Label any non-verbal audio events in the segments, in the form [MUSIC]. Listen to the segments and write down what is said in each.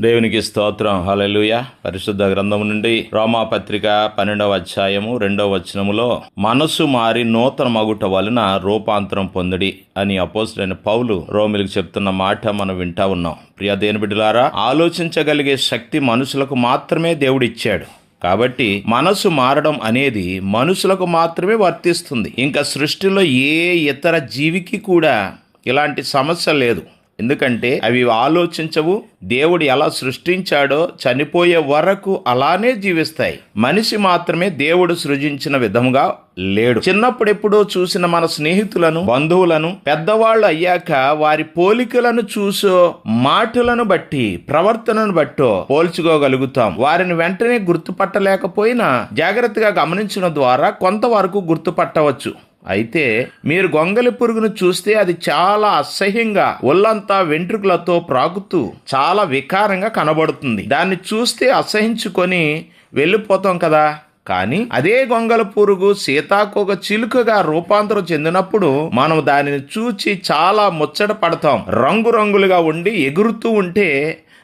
దేవునికి స్తోత్రం. హలలుయ పరిశుద్ధ గ్రంథము నుండి రోమాపత్రిక పన్నెండవ అధ్యాయము రెండవ వచనములో మనసు మారి నూతన మగుట వలన రూపాంతరం పొందడి అని అపోజిట్ పౌలు రోమిలకు చెప్తున్న మాట మనం వింటా ఉన్నాం. ప్రియ దేని బిడ్డలారా ఆలోచించగలిగే శక్తి మనుషులకు మాత్రమే దేవుడిచ్చాడు. కాబట్టి మనసు మారడం అనేది మనుషులకు మాత్రమే వర్తిస్తుంది. ఇంకా సృష్టిలో ఏ ఇతర జీవికి కూడా ఇలాంటి సమస్య లేదు. ఎందుకంటే అవి ఆలోచించవు దేవుడు ఎలా సృష్టించాడో చనిపోయే వరకు అలానే జీవిస్తాయి. మనిషి మాత్రమే దేవుడు సృజించిన విధముగా లేడు. చిన్నప్పుడు ఎప్పుడో చూసిన మన స్నేహితులను బంధువులను పెద్దవాళ్ళు అయ్యాక వారి పోలికలను చూసో మాటలను బట్టి ప్రవర్తనను బట్టో పోల్చుకోగలుగుతాం. వారిని వెంటనే గుర్తుపట్టలేకపోయినా జాగ్రత్తగా గమనించడం ద్వారా కొంతవరకు గుర్తుపట్టవచ్చు. అయితే మీరు గొంగలి పురుగును చూస్తే అది చాలా అసహ్యంగా ఒళ్ళంతా వెంట్రుకలతో ప్రాకుతూ చాలా వికారంగా కనబడుతుంది. దాన్ని చూస్తే అసహించుకొని వెళ్ళిపోతాం కదా. కానీ అదే గొంగల పురుగు సీతాకోక చిలుకగా రూపాంతరం చెందినప్పుడు మనం దానిని చూచి చాలా ముచ్చట పడతాం. రంగురంగులుగా ఉండి ఎగురుతూ ఉంటే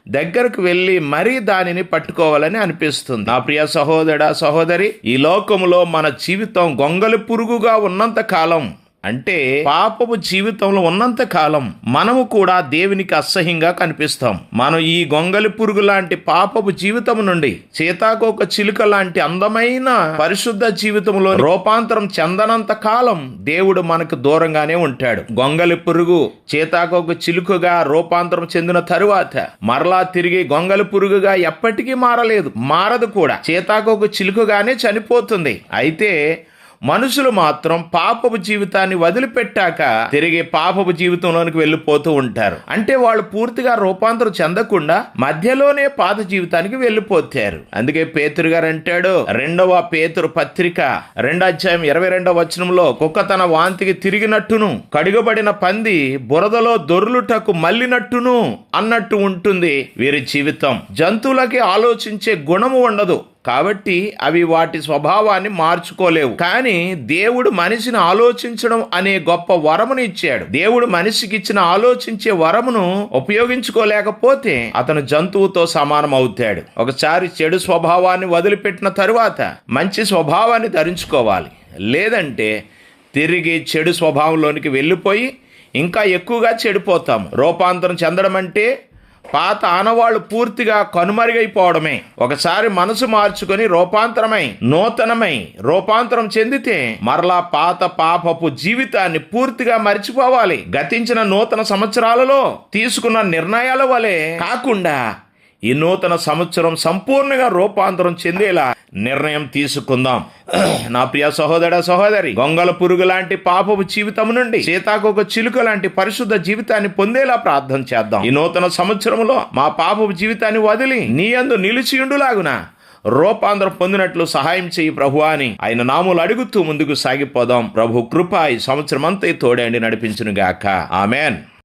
దగ్గరకు వెళ్ళి మరీ దానిని పట్టుకోవాలని అనిపిస్తుంది. నా ప్రియ సహోదర సహోదరి ఈ లోకంలో మన జీవితం గొంగలి పురుగుగా ఉన్నంత కాలం అంటే పాపపు జీవితంలో ఉన్నంత కాలం మనము కూడా దేవునికి అసహ్యంగా కనిపిస్తాం. మనం ఈ గొంగలి పురుగు లాంటి పాపపు జీవితం నుండి సీతాకోక చిలుక లాంటి అందమైన పరిశుద్ధ జీవితంలో రూపాంతరం చెందనంత కాలం దేవుడు మనకు దూరంగానే ఉంటాడు. గొంగలి పురుగు సీతాకోక చిలుకగా రూపాంతరం చెందిన తరువాత మరలా తిరిగి గొంగలి పురుగుగా ఎప్పటికీ మారలేదు. మారదు కూడా. సీతాకోక చిలుకగానే చనిపోతుంది. అయితే మనుషులు మాత్రం పాపపు జీవితాన్ని వదిలిపెట్టాక తిరిగి పాపపు జీవితంలోనికి వెళ్ళిపోతూ ఉంటారు. అంటే వాళ్ళు పూర్తిగా రూపాంతరం చెందకుండా మధ్యలోనే పాత జీవితానికి వెళ్ళిపోతారు. అందుకే పేతురు గారు అంటాడు రెండవ పేతురు పత్రిక రెండో అధ్యాయం ఇరవై రెండవ వచనంలో కుక్క తన వాంతికి తిరిగినట్టును కడుగబడిన పంది బురదలో దొర్లుటకు మళ్ళినట్టును అన్నట్టు ఉంటుంది వీరి జీవితం. జంతువులకి ఆలోచించే గుణము ఉండదు. కాబట్టి అవి వాటి స్వభావాన్ని మార్చుకోలేవు. కానీ దేవుడు మనిషిని ఆలోచించడం అనే గొప్ప వరమును ఇచ్చాడు. దేవుడు మనిషికి ఇచ్చిన ఆలోచించే వరమును ఉపయోగించుకోలేకపోతే అతను జంతువుతో సమానం అవుతాడు ఒకసారి చెడు స్వభావాన్ని వదిలిపెట్టిన తరువాత మంచి స్వభావాన్ని ధరించుకోవాలి. లేదంటే తిరిగి చెడు స్వభావంలోనికి వెళ్ళిపోయి ఇంకా ఎక్కువగా చెడిపోతాం రూపాంతరం చెందడం అంటే పాత ఆనవాళ్ళు పూర్తిగా కనుమరుగైపోవడమే. ఒకసారి మనసు మార్చుకొని రూపాంతరమై నూతనమై రూపాంతరం చెందితే మరలా పాత పాపపు జీవితాన్ని పూర్తిగా మర్చిపోవాలి. గతించిన నూతన సంవత్సరాలలో తీసుకున్న నిర్ణయాల వలె కాకుండా ఈ నూతన సంవత్సరం సంపూర్ణంగా రూపాంతరం చెందేలా నిర్ణయం తీసుకుందాం. [CLEARS THROAT] నా ప్రియ సహోదర సహోదరి గొంగల పురుగు లాంటి పాపపు జీవితం నుండి సీతాకొక చిలుక లాంటి పరిశుద్ధ జీవితాన్ని పొందేలా ప్రార్థన చేద్దాం. ఈ నూతన సంవత్సరంలో మా పాపపు జీవితాన్ని వదిలి నీ అందు నిలిచియుండులాగున రూపాంతరం పొందినట్లు సహాయం చేయి ప్రభు అని ఆయన నాములు అడుగుతూ ముందుకు సాగిపోదాం. ప్రభు కృప ఈ సంవత్సరం అంతా తోడండి నడిపించునుగాక. ఆమెన్.